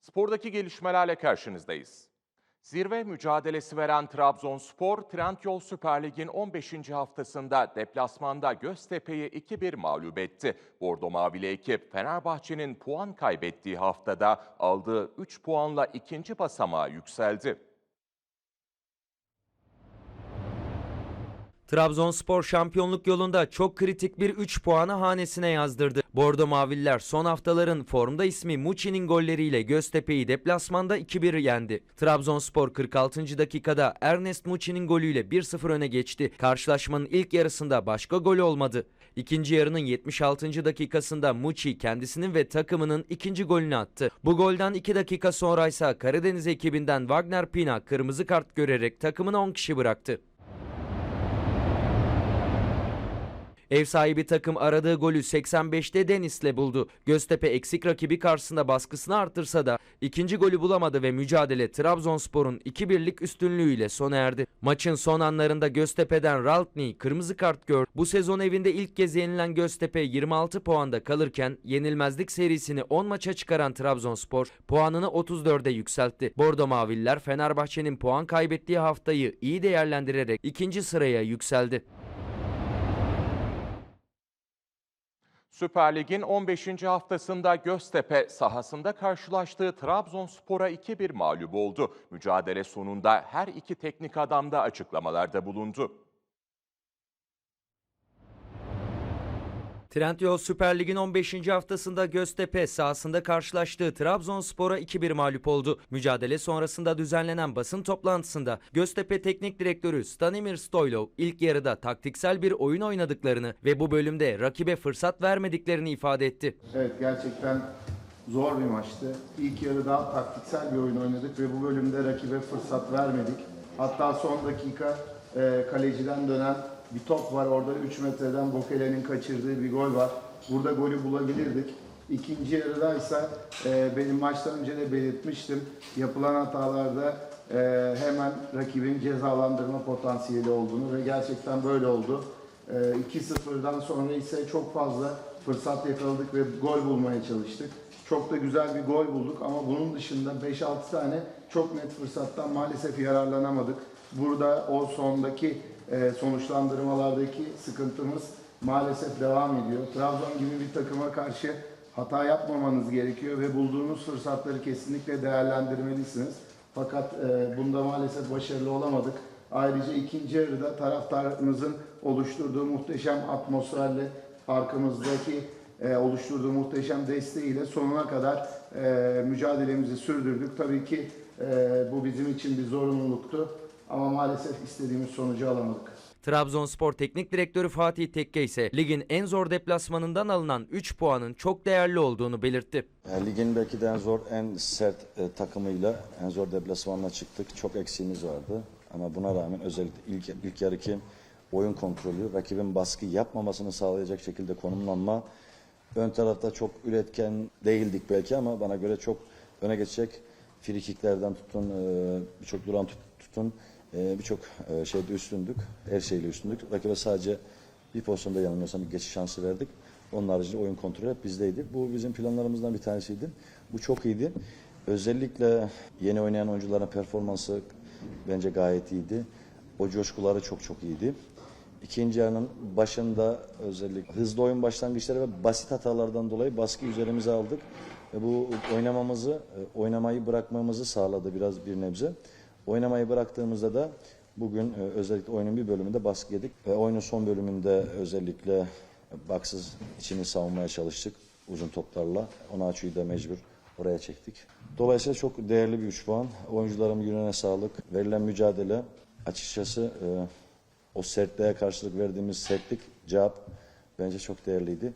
Spordaki gelişmelerle karşınızdayız. Zirve mücadelesi veren Trabzonspor, Trendyol Süper Lig'in 15. haftasında deplasmanda Göztepe'yi 2-1 mağlup etti. Bordo Mavili ekip Fenerbahçe'nin puan kaybettiği haftada aldığı 3 puanla ikinci basamağa yükseldi. Trabzonspor şampiyonluk yolunda çok kritik bir 3 puanı hanesine yazdırdı. Bordo Maviller son haftaların formda ismi Muçi'nin golleriyle Göztepe'yi deplasmanda 2-1 yendi. Trabzonspor 46. dakikada Ernest Muçi'nin golüyle 1-0 öne geçti. Karşılaşmanın ilk yarısında başka gol olmadı. İkinci yarının 76. dakikasında Muçi kendisinin ve takımının ikinci golünü attı. Bu golden 2 dakika sonra ise Karadeniz ekibinden Wagner Pina kırmızı kart görerek takımını 10 kişi bıraktı. Ev sahibi takım aradığı golü 85'te Deniz'le buldu. Göztepe eksik rakibi karşısında baskısını arttırsa da ikinci golü bulamadı ve mücadele Trabzonspor'un 2-1'lik üstünlüğüyle sona erdi. Maçın son anlarında Göztepe'den Raltni kırmızı kart gördü. Bu sezon evinde ilk kez yenilen Göztepe 26 puanda kalırken yenilmezlik serisini 10 maça çıkaran Trabzonspor puanını 34'e yükseltti. Bordo Maviller Fenerbahçe'nin puan kaybettiği haftayı iyi değerlendirerek ikinci sıraya yükseldi. Süper Lig'in 15. haftasında Göztepe sahasında karşılaştığı Trabzonspor'a 2-1 mağlup oldu. Mücadele sonunda her iki teknik adam da açıklamalarda bulundu. Trendyol Süper Lig'in 15. haftasında Göztepe sahasında karşılaştığı Trabzonspor'a 2-1 mağlup oldu. Mücadele sonrasında düzenlenen basın toplantısında Göztepe Teknik Direktörü Stanimir Stoylov ilk yarıda taktiksel bir oyun oynadıklarını ve bu bölümde rakibe fırsat vermediklerini ifade etti. Evet gerçekten zor bir maçtı. İlk yarı daha taktiksel bir oyun oynadık ve bu bölümde rakibe fırsat vermedik. Hatta son dakika e, kaleciden dönen bir top var. Orada 3 metreden Bokele'nin kaçırdığı bir gol var. Burada golü bulabilirdik. İkinci yarıda ise e, benim maçtan önce de belirtmiştim. Yapılan hatalarda e, hemen rakibin cezalandırma potansiyeli olduğunu ve gerçekten böyle oldu. E, 2-0'dan sonra ise çok fazla fırsat yakaladık ve gol bulmaya çalıştık. Çok da güzel bir gol bulduk ama bunun dışında 5-6 tane çok net fırsattan maalesef yararlanamadık. Burada o sondaki sonuçlandırmalardaki sıkıntımız maalesef devam ediyor. Trabzon gibi bir takıma karşı hata yapmamanız gerekiyor ve bulduğunuz fırsatları kesinlikle değerlendirmelisiniz. Fakat e, bunda maalesef başarılı olamadık. Ayrıca ikinci yarıda taraftarımızın oluşturduğu muhteşem atmosferle arkamızdaki e, oluşturduğu muhteşem desteğiyle sonuna kadar e, mücadelemizi sürdürdük. Tabii ki bu bizim için bir zorunluluktu ama maalesef istediğimiz sonucu alamadık. Trabzonspor Teknik Direktörü Fatih Tekke ise ligin en zor deplasmanından alınan 3 puanın çok değerli olduğunu belirtti. E, Ligin belki de en zor, en sert e, takımıyla en zor deplasmanına çıktık. Çok eksiğimiz vardı. Ama buna rağmen özellikle ilk, ilk yarıki oyun kontrolü, rakibin baskı yapmamasını sağlayacak şekilde konumlanma. Ön tarafta çok üretken değildik belki ama bana göre çok öne geçecek frikiklerden tutun, e, birçok duran tut- tutun, e, birçok şeyde üstündük. Her şeyle üstündük. Rakibe sadece bir pozisyonda yanılmıyorsam bir geçiş şansı verdik. Onun haricinde oyun kontrolü hep bizdeydi. Bu bizim planlarımızdan bir tanesiydi. Bu çok iyiydi. Özellikle yeni oynayan oyuncuların performansı bence gayet iyiydi. O coşkuları çok çok iyiydi. İkinci yarının başında özellikle hızlı oyun başlangıçları ve basit hatalardan dolayı baskı üzerimize aldık. Bu oynamamızı, e, oynamayı bırakmamızı sağladı biraz bir nebze. Oynamayı bıraktığımızda da bugün e, özellikle oyunun bir bölümünde baskı yedik. Ve oyunun son bölümünde özellikle baksız içini savunmaya çalıştık uzun toplarla. Onaçu'yu da mecbur oraya çektik. Dolayısıyla çok değerli bir 3 puan. Oyuncuların yüreğine sağlık. Verilen mücadele açıkçası e, o sertliğe karşılık verdiğimiz sertlik, cevap bence çok değerliydi.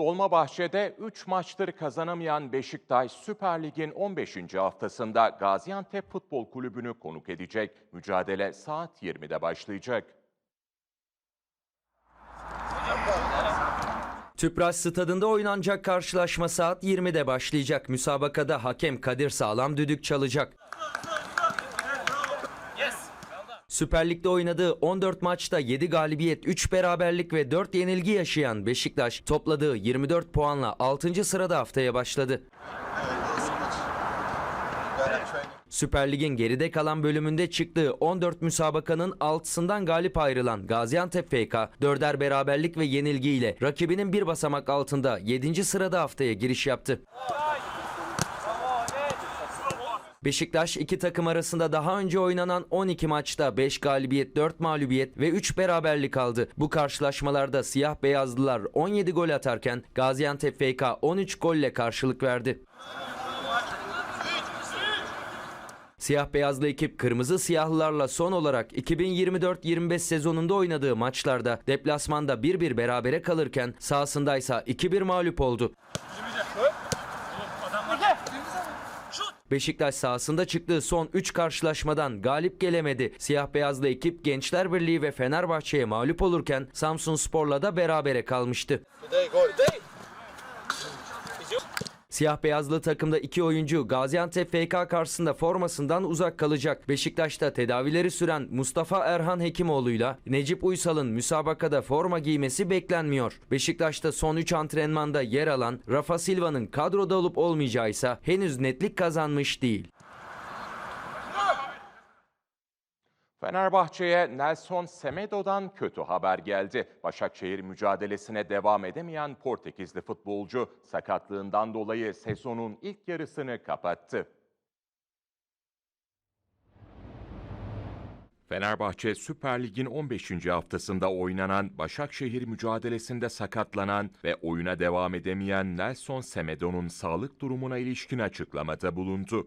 Dolmabahçe'de 3 maçtır kazanamayan Beşiktaş Süper Lig'in 15. haftasında Gaziantep Futbol Kulübü'nü konuk edecek. Mücadele saat 20'de başlayacak. Tüpraş stadında oynanacak karşılaşma saat 20'de başlayacak. Müsabakada hakem Kadir Sağlam düdük çalacak. Süper Lig'de oynadığı 14 maçta 7 galibiyet, 3 beraberlik ve 4 yenilgi yaşayan Beşiktaş topladığı 24 puanla 6. sırada haftaya başladı. Süper Lig'in geride kalan bölümünde çıktığı 14 müsabakanın 6'sından galip ayrılan Gaziantep FK, dörder beraberlik ve yenilgiyle rakibinin bir basamak altında 7. sırada haftaya giriş yaptı. Beşiktaş iki takım arasında daha önce oynanan 12 maçta 5 galibiyet, 4 mağlubiyet ve 3 beraberlik aldı. Bu karşılaşmalarda siyah beyazlılar 17 gol atarken Gaziantep FK 13 golle karşılık verdi. Siyah beyazlı ekip kırmızı siyahlılarla son olarak 2024-25 sezonunda oynadığı maçlarda deplasmanda 1-1 berabere kalırken sahasındaysa 2-1 mağlup oldu. Beşiktaş sahasında çıktığı son 3 karşılaşmadan galip gelemedi. Siyah beyazlı ekip Gençler Birliği ve Fenerbahçe'ye mağlup olurken Samsun Spor'la da berabere kalmıştı. Siyah beyazlı takımda iki oyuncu Gaziantep FK karşısında formasından uzak kalacak. Beşiktaş'ta tedavileri süren Mustafa Erhan Hekimoğlu'yla Necip Uysal'ın müsabakada forma giymesi beklenmiyor. Beşiktaş'ta son 3 antrenmanda yer alan Rafa Silva'nın kadroda olup olmayacağı ise henüz netlik kazanmış değil. Fenerbahçe'ye Nelson Semedo'dan kötü haber geldi. Başakşehir mücadelesine devam edemeyen Portekizli futbolcu sakatlığından dolayı sezonun ilk yarısını kapattı. Fenerbahçe Süper Lig'in 15. haftasında oynanan Başakşehir mücadelesinde sakatlanan ve oyuna devam edemeyen Nelson Semedo'nun sağlık durumuna ilişkin açıklamada bulundu.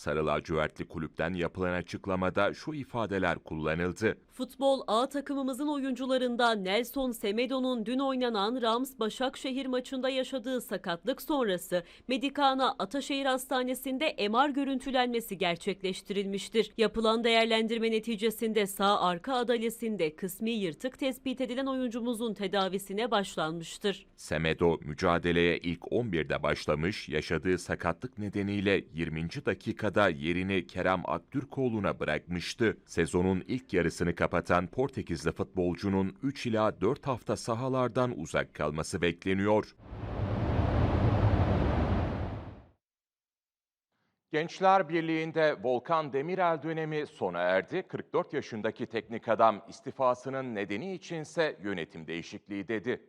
Sarı lacivertli kulüpten yapılan açıklamada şu ifadeler kullanıldı. Futbol A takımımızın oyuncularından Nelson Semedo'nun dün oynanan Rams Başakşehir maçında yaşadığı sakatlık sonrası Medikana Ataşehir Hastanesi'nde MR görüntülenmesi gerçekleştirilmiştir. Yapılan değerlendirme neticesinde sağ arka adalesinde kısmi yırtık tespit edilen oyuncumuzun tedavisine başlanmıştır. Semedo mücadeleye ilk 11'de başlamış, yaşadığı sakatlık nedeniyle 20. dakikada yerini Kerem Aktürkoğlu'na bırakmıştı. Sezonun ilk yarısını kapatan Portekizli futbolcunun 3 ila 4 hafta sahalardan uzak kalması bekleniyor. Gençler Birliği'nde Volkan Demirel dönemi sona erdi. 44 yaşındaki teknik adam istifasının nedeni içinse yönetim değişikliği dedi.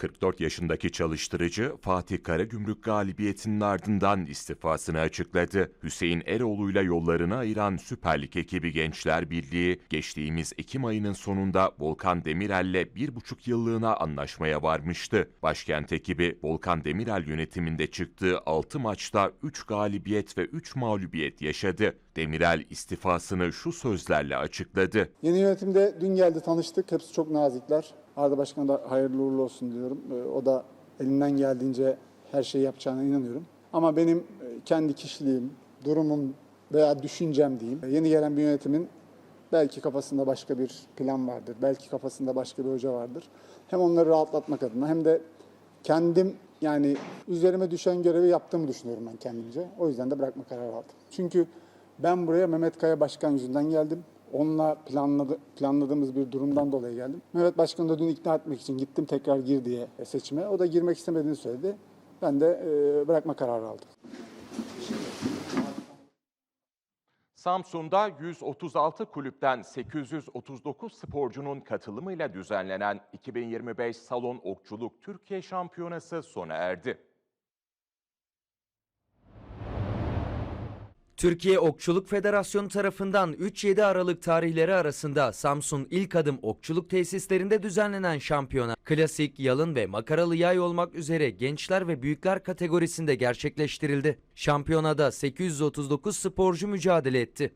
44 yaşındaki çalıştırıcı Fatih Karagümrük galibiyetinin ardından istifasını açıkladı. Hüseyin Eroğlu'yla yollarını ayıran Süper Lig ekibi Gençler Birliği geçtiğimiz Ekim ayının sonunda Volkan Demirel'le bir buçuk yıllığına anlaşmaya varmıştı. Başkent ekibi Volkan Demirel yönetiminde çıktığı 6 maçta 3 galibiyet ve 3 mağlubiyet yaşadı. Demirel istifasını şu sözlerle açıkladı. Yeni yönetimde dün geldi tanıştık. Hepsi çok nazikler. Arda Başkan'a da hayırlı uğurlu olsun diyorum. Ee, O da elinden geldiğince her şeyi yapacağına inanıyorum. Ama benim e, kendi kişiliğim, durumum veya düşüncem diyeyim. Yeni gelen bir yönetimin belki kafasında başka bir plan vardır. Belki kafasında başka bir hoca vardır. Hem onları rahatlatmak adına hem de kendim yani üzerime düşen görevi yaptığımı düşünüyorum ben kendimce. O yüzden de bırakma kararı aldım. Çünkü ben buraya Mehmet Kaya Başkan yüzünden geldim. Onunla planladı, planladığımız bir durumdan dolayı geldim. Mehmet Başkan'ı da dün ikna etmek için gittim tekrar gir diye seçime. O da girmek istemediğini söyledi. Ben de e, bırakma kararı aldım. Samsun'da 136 kulüpten 839 sporcunun katılımıyla düzenlenen 2025 Salon Okçuluk Türkiye Şampiyonası sona erdi. Türkiye Okçuluk Federasyonu tarafından 3-7 Aralık tarihleri arasında Samsun İlk Adım Okçuluk Tesislerinde düzenlenen şampiyona klasik, yalın ve makaralı yay olmak üzere gençler ve büyükler kategorisinde gerçekleştirildi. Şampiyonada 839 sporcu mücadele etti.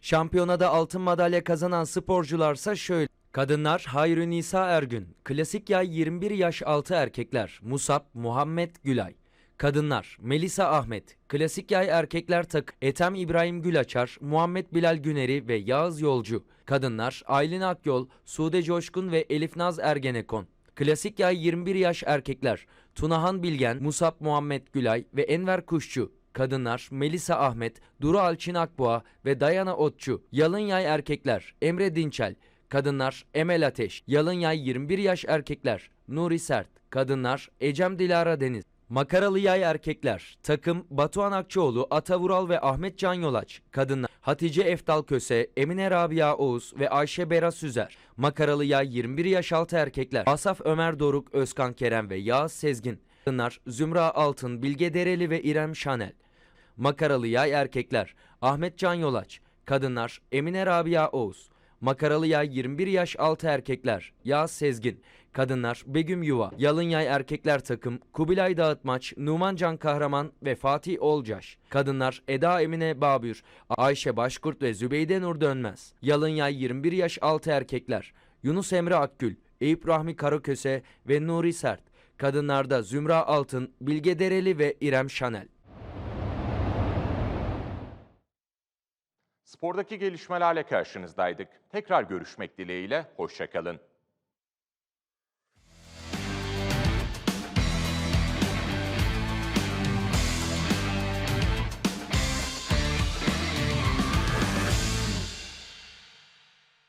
Şampiyonada altın madalya kazanan sporcularsa şöyle. Kadınlar Hayri Nisa Ergün, klasik yay 21 yaş altı erkekler Musab Muhammed Gülay. Kadınlar Melisa Ahmet, klasik yay erkekler tak Etem İbrahim Gülaçar, Muhammed Bilal Güneri ve Yağız Yolcu. Kadınlar Aylin Akyol, Sude Coşkun ve Elif Naz Ergenekon. Klasik yay 21 yaş erkekler. Tunahan Bilgen, Musab Muhammed Gülay ve Enver Kuşçu. Kadınlar Melisa Ahmet, Duru Alçin Akboğa ve Dayana Otçu. Yalın yay erkekler Emre Dinçel. Kadınlar Emel Ateş. Yalın yay 21 yaş erkekler Nuri Sert. Kadınlar Ecem Dilara Deniz. Makaralı yay erkekler. Takım Batuhan Akçoğlu, Ata Vural ve Ahmet Can Yolaç. Kadınlar Hatice Eftal Köse, Emine Rabia Oğuz ve Ayşe Bera Süzer. Makaralı yay 21 yaş altı erkekler. Asaf Ömer Doruk, Özkan Kerem ve Yağız Sezgin. Kadınlar Zümra Altın, Bilge Dereli ve İrem Şanel. Makaralı yay erkekler Ahmet Can Yolaç. Kadınlar Emine Rabia Oğuz. Makaralı yay 21 yaş altı erkekler Yağız Sezgin. Kadınlar Begüm Yuva. Yalın yay erkekler takım Kubilay Dağıtmaç, Numan Can Kahraman ve Fatih Olcaş. Kadınlar Eda Emine Babür, Ayşe Başkurt ve Zübeyde Nur Dönmez. Yalın yay 21 yaş altı erkekler Yunus Emre Akgül, Eyüp Rahmi Karaköse ve Nuri Sert. Kadınlarda Zümra Altın, Bilge Dereli ve İrem Şanel. Spordaki gelişmelerle karşınızdaydık. Tekrar görüşmek dileğiyle, hoşçakalın.